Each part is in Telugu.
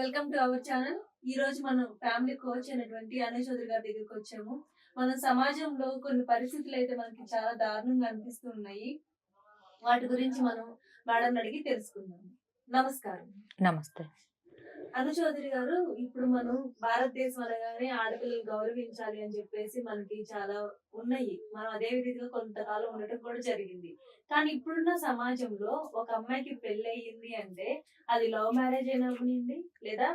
వెల్కమ్ టు అవర్ ఛానల్ ఈ రోజు మనం ఫ్యామిలీ కోచ్ అయినటువంటి అనే చౌదరి గారి దగ్గరికి వచ్చాము. మన సమాజంలో కొన్ని పరిస్థితులు అయితే మనకి చాలా దారుణంగా అనిపిస్తున్నాయి. వాటి గురించి మనం మేడం అడిగి తెలుసుకుందాం. నమస్కారం. నమస్తే. అను చౌదరి గారు ఇప్పుడు మనం భారతదేశం అనగానే ఆడపిల్లలు గౌరవించాలి అని చెప్పేసి మనకి చాలా ఉన్నాయి. మనం అదే విధంగా కొంతకాలం ఉండటం కూడా జరిగింది. కానీ ఇప్పుడున్న సమాజంలో ఒక అమ్మాయికి పెళ్ళి అయ్యింది అంటే అది లవ్ మ్యారేజ్ అయినా అవనివ్వండి లేదా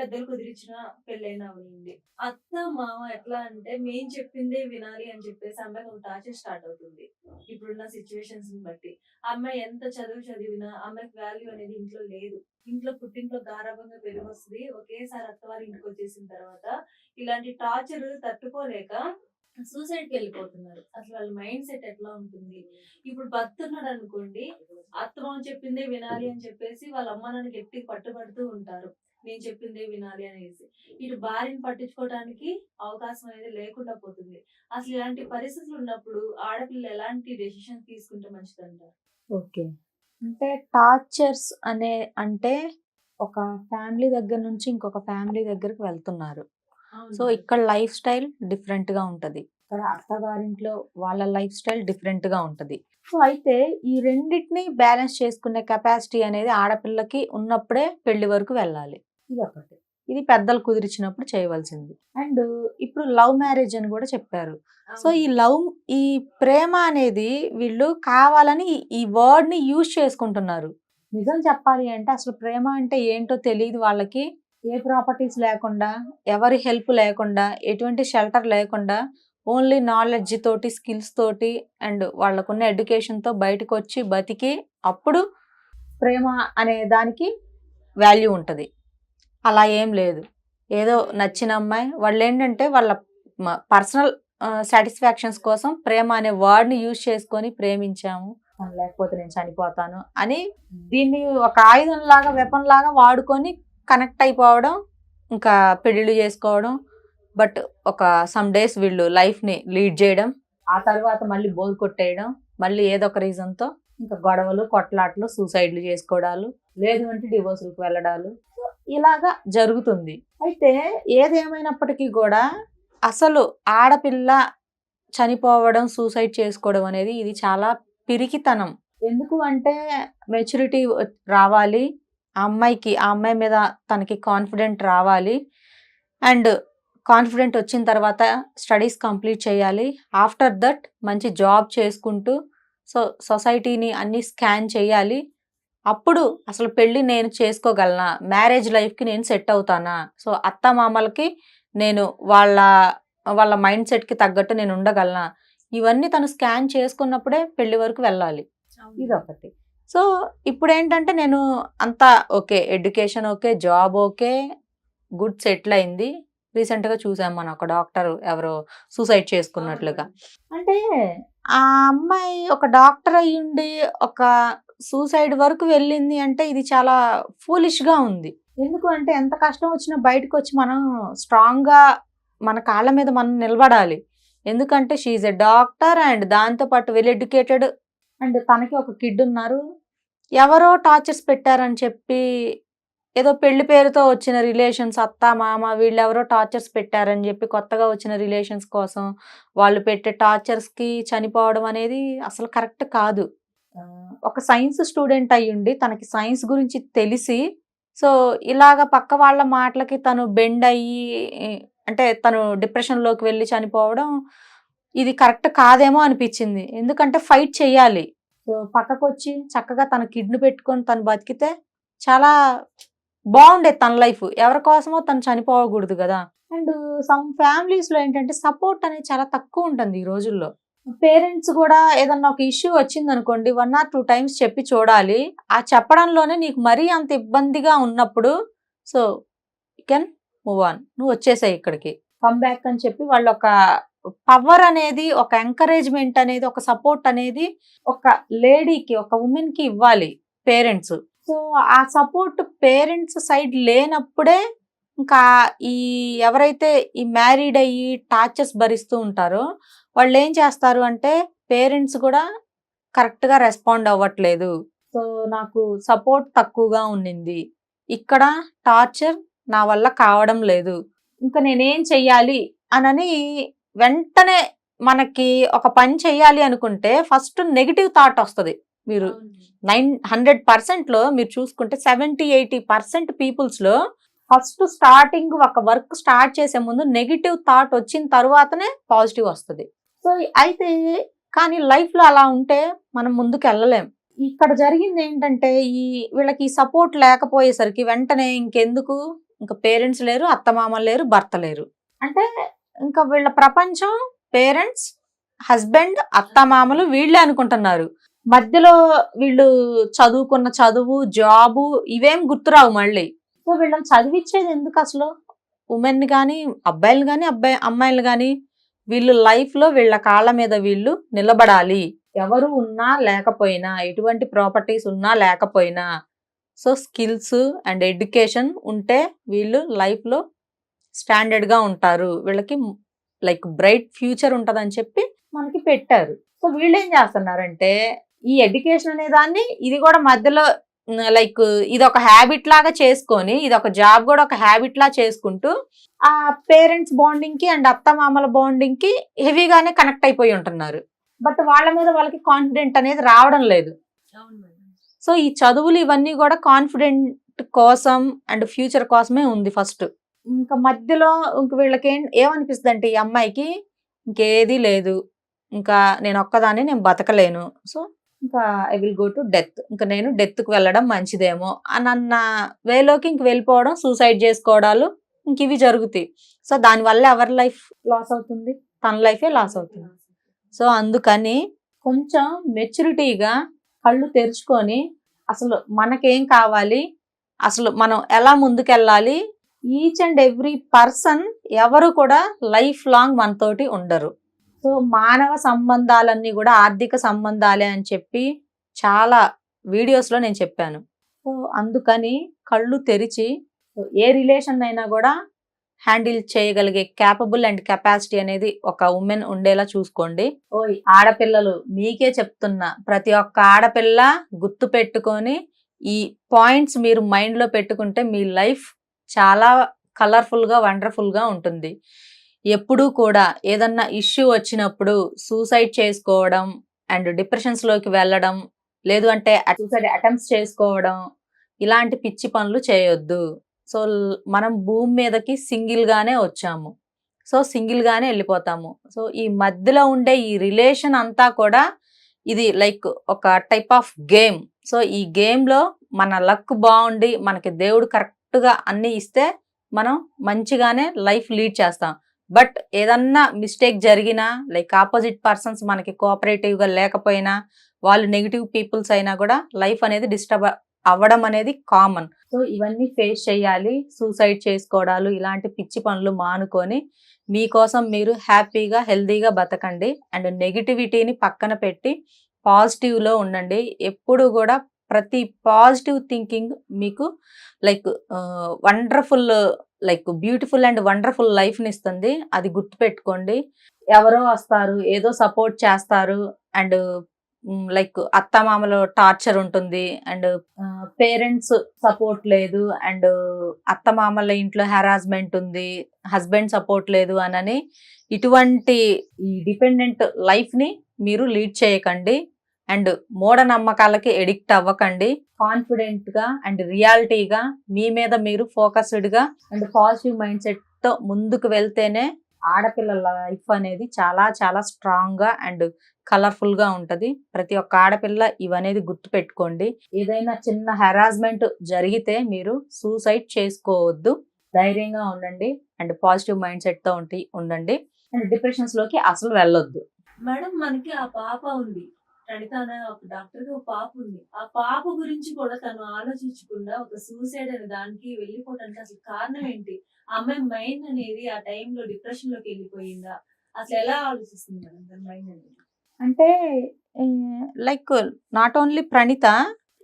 పెద్దలు కుదిరించిన పెళ్ళైన అవనివ్వండి అత్త మామ ఎట్లా అంటే మేం చెప్పిందే వినాలి అని చెప్పేసి అమ్మాయి కొంత టార్చర్ స్టార్ట్ అవుతుంది. ఇప్పుడున్న సిచ్యువేషన్స్ని బట్టి. అమ్మాయి ఎంత చదువు చదివినా అమ్మాయికి వాల్యూ అనేది ఇంట్లో లేదు. ఇంట్లో పుట్టింట్లో గారాభంగా పెరిగి వస్తుంది. ఒకేసారి అత్తవారి ఇంటికి వచ్చేసిన తర్వాత ఇలాంటి టార్చర్ తట్టుకోలేక సూసైడ్కి వెళ్ళిపోతున్నారు. అసలు వాళ్ళ మైండ్ సెట్ ఎట్లా ఉంటుంది? ఇప్పుడు బతున్నాడు ఉన్నాడు అనుకోండి అత్తమామ చెప్పిందే వినాలి అని చెప్పేసి వాళ్ళ అమ్మ నాన్న గట్టి పట్టుబడుతూ ఉంటారు. నేను చెప్పిందే వినాలి అనేసి. ఇటు భార్యని పట్టించుకోవడానికి అవకాశం అనేది లేకుండా పోతుంది. అసలు ఇలాంటి పరిస్థితులు ఉన్నప్పుడు ఆడపిల్ల ఎలాంటి డెసిషన్ తీసుకుంటే మంచిదంటారు? ఓకే. అంటే టార్చర్స్ అనే అంటే ఒక ఫ్యామిలీ దగ్గర నుంచి ఇంకొక ఫ్యామిలీ దగ్గరికి వెళ్తున్నారు. సో ఇక్కడ లైఫ్ స్టైల్ డిఫరెంట్గా ఉంటది. ఇక్కడ అత్తగారింట్లో వాళ్ళ లైఫ్ స్టైల్ డిఫరెంట్గా ఉంటది. సో అయితే ఈ రెండింటిని బ్యాలెన్స్ చేసుకునే కెపాసిటీ అనేది ఆడపిల్లకి ఉన్నప్పుడే పెళ్ళి వరకు వెళ్ళాలి. ఇది ఒకటి. ఇది పెద్దలు కుదిరించినప్పుడు చేయవలసింది. అండ్ ఇప్పుడు లవ్ మ్యారేజ్ అని కూడా చెప్పారు. సో ఈ లవ్ ఈ ప్రేమ అనేది వీళ్ళు కావాలని ఈ- ఈ వర్డ్ని యూజ్ చేసుకుంటున్నారు. నిజం చెప్పాలి అంటే అసలు ప్రేమ అంటే ఏంటో తెలియదు వాళ్ళకి. ఏ ప్రాపర్టీస్ లేకుండా ఎవరి హెల్ప్ లేకుండా ఎటువంటి షెల్టర్ లేకుండా ఓన్లీ నాలెడ్జ్ తోటి స్కిల్స్ తోటి అండ్ వాళ్ళకున్న ఎడ్యుకేషన్తో బయటకు వచ్చి బతికి అప్పుడు ప్రేమ అనే దానికి వాల్యూ ఉంటుంది. అలా ఏం లేదు. ఏదో నచ్చిన అమ్మాయి. వాళ్ళు ఏంటంటే వాళ్ళ పర్సనల్ సాటిస్ఫాక్షన్స్ కోసం ప్రేమ అనే వర్డ్ని యూజ్ చేసుకొని ప్రేమించాము. లేకపోతే నేను చనిపోతాను అని దీన్ని ఒక ఆయుధం లాగా వెపన్ లాగా వాడుకొని కనెక్ట్ అయిపోవడం ఇంకా పెళ్ళిళ్ళు చేసుకోవడం బట్ ఒక సమ్ డేస్ వీళ్ళు లైఫ్ని లీడ్ చేయడం ఆ తర్వాత మళ్ళీ బోర్ కొట్టేయడం మళ్ళీ ఏదో ఒక రీజన్తో ఇంకా గొడవలు కొట్లాట్లు సూసైడ్లు చేసుకోవడాలు లేదు అంటే డివోర్సులకు వెళ్ళడాలు. సో ఇలాగా జరుగుతుంది. అయితే ఏదేమైనప్పటికీ కూడా అసలు ఆడపిల్ల చనిపోవడం సూసైడ్ చేసుకోవడం అనేది ఇది చాలా పిరికితనం. ఎందుకు అంటే మెచ్యూరిటీ రావాలి ఆ అమ్మాయికి ఆ అమ్మాయి మీద తనకి కాన్ఫిడెంట్ రావాలి అండ్ కాన్ఫిడెంట్ వచ్చిన తర్వాత స్టడీస్ కంప్లీట్ చేయాలి. ఆఫ్టర్ దట్ మంచి జాబ్ చేసుకుంటూ సో సొసైటీని అన్ని స్కాన్ చేయాలి. అప్పుడు అసలు పెళ్ళి నేను చేసుకోగలనా? మ్యారేజ్ లైఫ్కి నేను సెట్ అవుతానా? సో అత్త మామలకి నేను వాళ్ళ వాళ్ళ మైండ్ సెట్కి తగ్గట్టు నేను ఉండగలనా? ఇవన్నీ తను స్కాన్ చేసుకున్నప్పుడే పెళ్ళి వరకు వెళ్ళాలి. ఇది ఒకటి సో ఇప్పుడు ఏంటంటే నేను అంతా okay education okay job okay good settle అయింది. రీసెంట్గా చూసాం మనం ఒక డాక్టర్ ఎవరో సూసైడ్ చేసుకున్నట్లుగా. అంటే ఆ అమ్మాయి ఒక డాక్టర్ అయ్యుండి ఒక సూసైడ్ వరకు వెళ్ళింది అంటే ఇది చాలా ఫూలిష్గా ఉంది. ఎందుకు అంటే ఎంత కష్టం వచ్చినా బయటకు వచ్చి మనం స్ట్రాంగ్గా మన కాళ్ళ మీద మనం నిలబడాలి. ఎందుకంటే షీఈ్ ఎ డాక్టర్ అండ్ దాంతో పాటు వెల్ ఎడ్యుకేటెడ్ అండ్ తనకి ఒక కిడ్ ఉన్నారు. ఎవరో టార్చర్స్ పెట్టారని చెప్పి ఏదో పెళ్ళి పేరుతో వచ్చిన రిలేషన్స్ అత్త మామ వీళ్ళు ఎవరో టార్చర్స్ పెట్టారని చెప్పి కొత్తగా వచ్చిన రిలేషన్స్ కోసం వాళ్ళు పెట్టే టార్చర్స్కి చనిపోవడం అనేది అసలు కరెక్ట్ కాదు. ఒక సైన్స్ స్టూడెంట్ అయ్యుండి తనకి సైన్స్ గురించి తెలిసి సో ఇలాగ పక్క వాళ్ళ మాటలకి తను బెండ్ అయ్యి అంటే తను డిప్రెషన్లోకి వెళ్ళి చనిపోవడం ఇది కరెక్ట్ కాదేమో అనిపించింది. ఎందుకంటే ఫైట్ చేయాలి. సో పక్కకు వచ్చి చక్కగా తన కిడ్ని పెట్టుకొని తను బతికితే చాలా బాగుండే తన లైఫ్. ఎవరి కోసమో తను చనిపోకూడదు కదా. అండ్ సమ్ ఫ్యామిలీస్లో ఏంటంటే సపోర్ట్ అనేది చాలా తక్కువ ఉంటుంది ఈ రోజుల్లో. పేరెంట్స్ కూడా ఏదన్నా ఒక ఇష్యూ వచ్చింది అనుకోండి వన్ ఆర్ టూ టైమ్స్ చెప్పి చూడాలి. ఆ చెప్పడంలోనే నీకు మరీ అంత ఇబ్బందిగా ఉన్నప్పుడు so you can move on నువ్వు వచ్చేసాయి ఇక్కడికి. కమ్ బ్యాక్ అని చెప్పి వాళ్ళు ఒక పవర్ అనేది ఒక ఎంకరేజ్మెంట్ అనేది ఒక సపోర్ట్ అనేది ఒక లేడీకి ఒక ఉమెన్కి ఇవ్వాలి పేరెంట్స్. సో ఆ సపోర్ట్ పేరెంట్స్ సైడ్ లేనప్పుడే ఇంకా ఈ ఎవరైతే ఈ మ్యారీడ్ అయ్యి టార్చర్స్ భరిస్తూ ఉంటారో వాళ్ళు ఏం చేస్తారు అంటే పేరెంట్స్ కూడా కరెక్ట్గా రెస్పాండ్ అవ్వట్లేదు. సో నాకు సపోర్ట్ తక్కువగా ఉండింది ఇక్కడ టార్చర్ నా వల్ల కావడం లేదు. ఇంకా నేనేం చెయ్యాలి అనని వెంటనే మనకి ఒక పని చెయ్యాలి అనుకుంటే ఫస్ట్ నెగిటివ్ థాట్ వస్తుంది. మీరు నైన్ హండ్రెడ్ పర్సెంట్లో మీరు చూసుకుంటే సెవెంటీ ఎయిటీ పర్సెంట్ పీపుల్స్లో ఫస్ట్ స్టార్టింగ్ ఒక వర్క్ స్టార్ట్ చేసే ముందు నెగిటివ్ థాట్ వచ్చిన తర్వాతనే పాజిటివ్ వస్తుంది. సో అయితే కానీ లైఫ్లో అలా ఉంటే మనం ముందుకు వెళ్ళలేం. ఇక్కడ జరిగింది ఏంటంటే ఈ వీళ్ళకి సపోర్ట్ లేకపోయేసరికి వెంటనే ఇంకెందుకు? ఇంకా పేరెంట్స్ లేరు అత్తమామ లేరు భర్త లేరు. అంటే ఇంకా వీళ్ళ ప్రపంచం పేరెంట్స్ హస్బెండ్ అత్తమామలు వీళ్ళే అనుకుంటున్నారు. మధ్యలో వీళ్ళు చదువుకున్న చదువు జాబు ఇవేం గుర్తురావు మళ్ళీ? సో వీళ్ళని చదివించేది ఎందుకు అసలు? ఉమెన్ కానీ అబ్బాయిలు కానీ అబ్బాయి అమ్మాయిలు కానీ వీళ్ళు లైఫ్లో వీళ్ళ కాళ్ళ మీద వీళ్ళు నిలబడాలి. ఎవరు ఉన్నా లేకపోయినా ఎటువంటి ప్రాపర్టీస్ ఉన్నా లేకపోయినా సో స్కిల్స్ అండ్ ఎడ్యుకేషన్ ఉంటే వీళ్ళు లైఫ్లో స్టాండర్డ్గా ఉంటారు. వీళ్ళకి లైక్ బ్రైట్ ఫ్యూచర్ ఉంటదని చెప్పి మనకి పెట్టారు. సో వీళ్ళు ఏం చేస్తున్నారంటే ఈ ఎడ్యుకేషన్ అనే దాన్ని ఇది కూడా మధ్యలో లైక్ ఇది ఒక హ్యాబిట్ లాగా చేసుకొని ఇది ఒక జాబ్ కూడా ఒక హ్యాబిట్ లా చేసుకుంటూ ఆ పేరెంట్స్ బాండింగ్కి అండ్ అత్తమామల బాండింగ్కి హెవీగానే కనెక్ట్ అయిపోయి ఉంటున్నారు. బట్ వాళ్ళ మీద వాళ్ళకి కాన్ఫిడెంట్ అనేది రావడం లేదు. సో ఈ చదువులు ఇవన్నీ కూడా కాన్ఫిడెంట్ కోసం అండ్ ఫ్యూచర్ కోసమే ఉంది ఫస్ట్ ఇంకా మధ్యలో ఇంక వీళ్ళకి ఏం ఏమనిపిస్తుంది అంటే ఈ అమ్మాయికి ఇంకేది లేదు. ఇంకా నేను ఒక్కదాన్ని నేను బతకలేను. సో ఇంకా I will go to death ఇంకా నేను డెత్కి వెళ్ళడం మంచిదేమో. అని అన్న వేలోకి ఇంక వెళ్ళిపోవడం సూసైడ్ చేసుకోవడాలు ఇంక ఇవి జరుగుతాయి. సో దానివల్ల ఎవరి లైఫ్ లాస్ అవుతుంది? తన లైఫే లాస్ అవుతుంది. సో అందుకని కొంచెం మెచ్యూరిటీగా కళ్ళు తెరుచుకొని అసలు మనకేం కావాలి? అసలు మనం ఎలా ముందుకెళ్ళాలి? ఈచ్ అండ్ ఎవ్రీ పర్సన్ ఎవరు కూడా లైఫ్ లాంగ్ మనతోటి ఉండరు. సో మానవ సంబంధాలన్నీ కూడా ఆర్థిక సంబంధాలే అని చెప్పి చాలా వీడియోస్లో నేను చెప్పాను. సో అందుకని కళ్ళు తెరిచి ఏ రిలేషన్ అయినా కూడా హ్యాండిల్ చేయగలిగే క్యాపబుల్ అండ్ కెపాసిటీ అనేది ఒక ఉమెన్ ఉండేలా చూసుకోండి. ఓయ్ ఆడపిల్లలు మీకే చెప్తున్నా ప్రతి ఒక్క ఆడపిల్ల గుర్తు పెట్టుకొని ఈ పాయింట్స్ మీరు మైండ్లో పెట్టుకుంటే మీ లైఫ్ చాలా కలర్ఫుల్గా వండర్ఫుల్గా ఉంటుంది. ఎప్పుడూ కూడా ఏదన్నా ఇష్యూ వచ్చినప్పుడు సూసైడ్ చేసుకోవడం అండ్ డిప్రెషన్స్లోకి వెళ్ళడం లేదు అంటే సూసైడ్ అటెంప్ట్స్ చేసుకోవడం ఇలాంటి పిచ్చి పనులు చేయొద్దు. సో మనం భూమి మీదకి సింగిల్ గానే వచ్చాము. సో సింగిల్ గానే వెళ్ళిపోతాము. సో ఈ మధ్యలో ఉండే ఈ రిలేషన్ అంతా కూడా ఇది లైక్ ఒక టైప్ ఆఫ్ గేమ్. సో ఈ గేమ్లో మన లక్ బాగుండి మనకి దేవుడు కరెక్ట్గా అన్ని ఇస్తే మనం మంచిగానే లైఫ్ లీడ్ చేస్తాం. బట్ ఏదన్నా మిస్టేక్ జరిగినా లైక్ ఆపోజిట్ పర్సన్స్ మనకి కోఆపరేటివ్గా లేకపోయినా వాళ్ళు నెగిటివ్ పీపుల్స్ అయినా కూడా లైఫ్ అనేది డిస్టర్బ్ అవ్వడం అనేది కామన్. సో ఇవన్నీ ఫేస్ చేయాలి సూసైడ్ చేసుకోవడాలు ఇలాంటి పిచ్చి పనులు మానుకొని మీకోసం మీరు హ్యాపీగా హెల్దీగా బతకండి. అండ్ నెగిటివిటీని పక్కన పెట్టి పాజిటివ్లో ఉండండి. ఎప్పుడు కూడా ప్రతి పాజిటివ్ థింకింగ్ మీకు like wonderful like beautiful and wonderful లైఫ్ని ఇస్తుంది. అది గుర్తుపెట్టుకోండి. ఎవరో వస్తారు ఏదో సపోర్ట్ చేస్తారు అండ్ లైక్ అత్తమామలో టార్చర్ ఉంటుంది అండ్ పేరెంట్స్ సపోర్ట్ లేదు అండ్ అత్తమామల ఇంట్లో హెరాస్మెంట్ ఉంది హస్బెండ్ సపోర్ట్ లేదు అనని ఇటువంటి ఈ డిపెండెంట్ లైఫ్ని మీరు లీడ్ చేయకండి. అండ్ మూఢనమ్మకాలకి ఎడిక్ట్ అవ్వకండి. కాన్ఫిడెంట్గా అండ్ రియాలిటీగా మీ మీద మీరు ఫోకస్డ్గా అండ్ పాజిటివ్ మైండ్ సెట్తో ముందుకు వెళ్తేనే ఆడపిల్లల లైఫ్ అనేది చాలా చాలా స్ట్రాంగ్గా అండ్ కలర్ఫుల్గా ఉంటది. ప్రతి ఒక్క ఆడపిల్ల ఇవనేది గుర్తు పెట్టుకోండి ఏదైనా చిన్న హెరాస్మెంట్ జరిగితే మీరు సూసైడ్ చేసుకోవద్దు. ధైర్యంగా ఉండండి అండ్ పాజిటివ్ మైండ్ సెట్తో ఉండండి. అండ్ డిప్రెషన్స్లోకి అసలు వెళ్ళొద్దు. మేడం మనకి ఆ పాప ఉంది. ప్రణిత అనే ఒక డాక్టర్కి ఒక పాప ఉంది. ఆ పాప గురించి కూడా తను ఆలోచించకుండా ఒక సూసైడ్ అనే దానికి వెళ్ళిపోవడానికి అసలు కారణం ఏంటి? ఆ అమ్మాయి మైండ్ అనేది ఆ టైంలో డిప్రెషన్లోకి వెళ్ళిపోయిందా? అసలు ఎలా ఆలోచిస్తుంది మేడం తన మైండ్ అనేది? అంటే లైక్ నాట్ ఓన్లీ ప్రణిత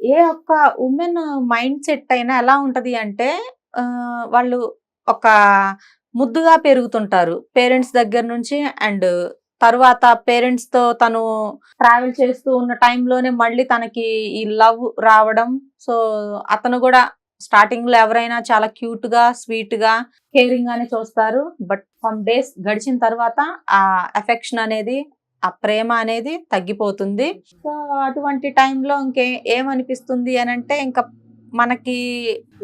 ఏ ఒక్క ఉమెన్ మైండ్ సెట్ అయినా ఎలా ఉంటుంది అంటే వాళ్ళు ఒక ముద్దుగా పెరుగుతుంటారు. పేరెంట్స్ దగ్గర నుంచి అండ్ తర్వాత పేరెంట్స్తో తను ట్రావెల్ చేస్తూ ఉన్న టైంలోనే మళ్ళీ తనకి ఈ లవ్ రావడం. సో అతను కూడా స్టార్టింగ్లో ఎవరైనా చాలా క్యూట్గా స్వీట్గా కేరింగ్ గానే చూస్తారు. బట్ సమ్ డేస్ గడిచిన తర్వాత ఆ ఎఫెక్షన్ అనేది ఆ ప్రేమ అనేది తగ్గిపోతుంది. సో అటువంటి టైంలో ఇంకే ఏమనిపిస్తుంది అని అంటే ఇంకా మనకి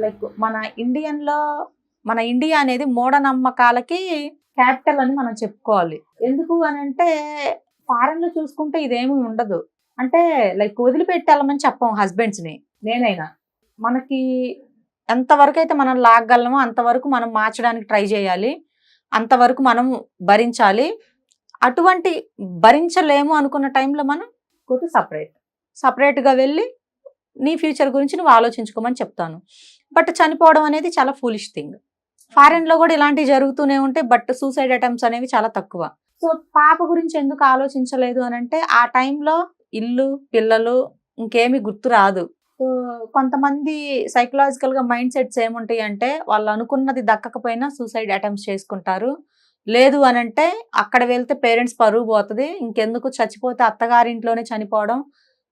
లైక్ మన ఇండియన్లో మన ఇండియా అనేది మూఢనమ్మకాలకి క్యాపిటల్ అని మనం చెప్పుకోవాలి. ఎందుకు అని అంటే ఫారెన్లో చూసుకుంటే ఇదేమి ఉండదు. అంటే లైక్ వదిలిపెట్టి వెళ్ళమని చెప్పం హస్బెండ్స్ని నేనైనా. మనకి ఎంతవరకు అయితే మనం లాగగలమో అంతవరకు మనం మార్చడానికి ట్రై చేయాలి. అంతవరకు మనం భరించాలి. అటువంటి భరించలేము అనుకున్న టైంలో మనం కొట్టు సపరేట్. సపరేట్గా వెళ్ళి నీ ఫ్యూచర్ గురించి నువ్వు ఆలోచించుకోమని చెప్తాను. బట్ చనిపోవడం అనేది చాలా ఫూలిష్ థింగ్. ఫారెన్లో కూడా ఇలాంటివి జరుగుతూనే ఉంటాయి బట్ సూసైడ్ అటెంప్ట్స్ అనేవి చాలా తక్కువ. సో పాప గురించి ఎందుకు ఆలోచించలేదు అని అంటే ఆ టైంలో ఇల్లు పిల్లలు ఇంకేమి గుర్తు రాదు. కొంతమంది సైకలాజికల్గా మైండ్ సెట్స్ ఏముంటాయి అంటే వాళ్ళు అనుకున్నది దక్కకపోయినా సూసైడ్ అటెంప్ట్స్ చేసుకుంటారు. లేదు అని అంటే అక్కడ వెళ్తే పేరెంట్స్ పరువు పోతుంది. ఇంకెందుకు చచ్చిపోతే అత్తగారింట్లోనే చనిపోవడం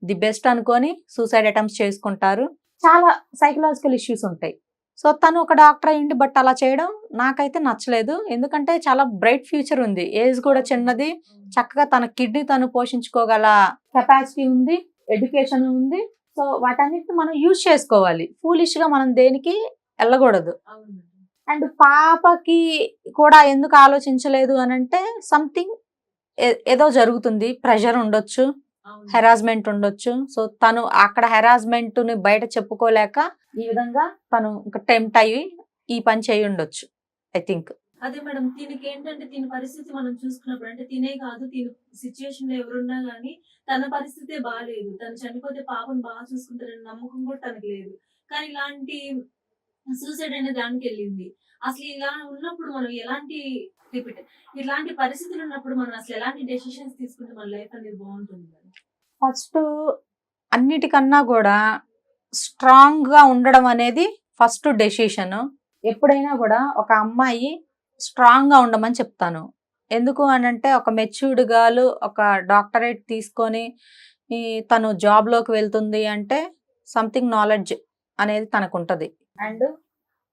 ది బెస్ట్ అనుకొని సూసైడ్ అటెంప్ట్స్ చేసుకుంటారు. చాలా సైకలాజికల్ ఇష్యూస్ ఉంటాయి. సో తను ఒక డాక్టర్ అయ్యింది బట్ అలా చేయడం నాకైతే నచ్చలేదు. ఎందుకంటే చాలా బ్రైట్ ఫ్యూచర్ ఉంది. ఏజ్ కూడా చిన్నది. చక్కగా తన కిడ్నీ తను పోషించుకోగల కెపాసిటీ ఉంది ఎడ్యుకేషన్ ఉంది. సో వాటన్నిటిని మనం యూజ్ చేసుకోవాలి. ఫూలిష్గా మనం దేనికి వెళ్ళకూడదు. అండ్ పాపకి కూడా ఎందుకు ఆలోచించలేదు అని అంటే సంథింగ్ ఏదో జరుగుతుంది. ప్రెషర్ ఉండొచ్చు. హెరాస్మెంట్ ఉండొచ్చు. సో తను అక్కడ హెరాస్మెంట్ని బయట చెప్పుకోలేక ఈ విధంగా తను ఇంకా టెంప్ట్ అయ్యి ఈ పని చేయి ఉండొచ్చు ఐ థింక్. అదే మేడం దీనికి ఏంటంటే దీని పరిస్థితి మనం చూసుకున్నప్పుడు అంటే తినే కాదు దీని సిచ్యుయేషన్లో ఎవరున్నా గానీ తన పరిస్థితే బాగాలేదు తను చనిపోతే పాపను బాగా చూసుకుంటారని నమ్మకం కూడా తనకి లేదు. కానీ ఇలాంటి సూసైడ్ అనే దానికి వెళ్ళింది అసలు ఇలా ఉన్నప్పుడు మనం ఎలాంటి రిపీట్ ఇలాంటి పరిస్థితులు ఉన్నప్పుడు మనం అసలు ఎలాంటి డెసిషన్స్ తీసుకుంటే మన లైఫ్ అనేది బాగుంటుంది ఫస్ట్ అన్నిటికన్నా కూడా స్ట్రాంగ్గా ఉండడం అనేది ఫస్ట్ డెసిషన్ ఎప్పుడైనా కూడా ఒక అమ్మాయి స్ట్రాంగ్గా ఉండమని చెప్తాను. ఎందుకు అని అంటే ఒక మెచ్యూర్డ్ గాలు ఒక డాక్టరేట్ తీసుకొని తను జాబ్లోకి వెళ్తుంది అంటే సంథింగ్ నాలెడ్జ్ అనేది తనకు ఉంటుంది అండ్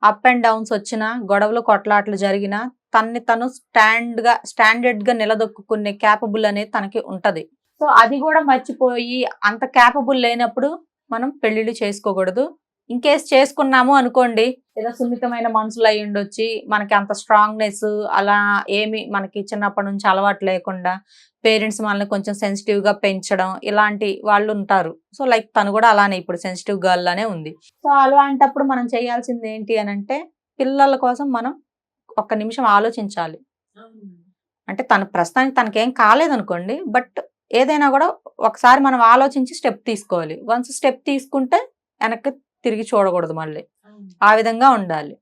అప్ అండ్ డౌన్స్ వచ్చిన గొడవలు కొట్లాట్లు జరిగిన తన్ని తను స్టాండ్గా స్టాండర్డ్గా నిలదొక్కునే క్యాపబుల్ అనేది తనకి ఉంటది. సో అది కూడా మర్చిపోయి అంత క్యాపబుల్ లేనప్పుడు మనం పెళ్ళిళ్ళు చేసుకోకూడదు. ఇన్ కేస్ చేసుకున్నాము అనుకోండి ఏదో సున్నితమైన మనసులు అయి ఉండొచ్చి మనకి అంత స్ట్రాంగ్నెస్ అలా ఏమి మనకి చిన్నప్పటి నుంచి అలవాటు లేకుండా పేరెంట్స్ మనల్ని కొంచెం సెన్సిటివ్గా పెంచడం ఇలాంటి వాళ్ళు ఉంటారు. సో లైక్ తను కూడా అలానే ఇప్పుడు సెన్సిటివ్ గర్ల్ లానే ఉంది. సో అలాంటప్పుడు మనం చేయాల్సింది ఏంటి అని అంటే పిల్లల కోసం మనం ఒక్క నిమిషం ఆలోచించాలి. అంటే తన ప్రస్తుతానికి తనకేం కాలేదనుకోండి బట్ ఏదైనా కూడా ఒకసారి మనం ఆలోచించి స్టెప్ తీసుకోవాలి. వన్స్ స్టెప్ తీసుకుంటే వెనక్కి తిరిగి చూడకూడదు మళ్ళీ. ఆ విధంగా ఉండాలి.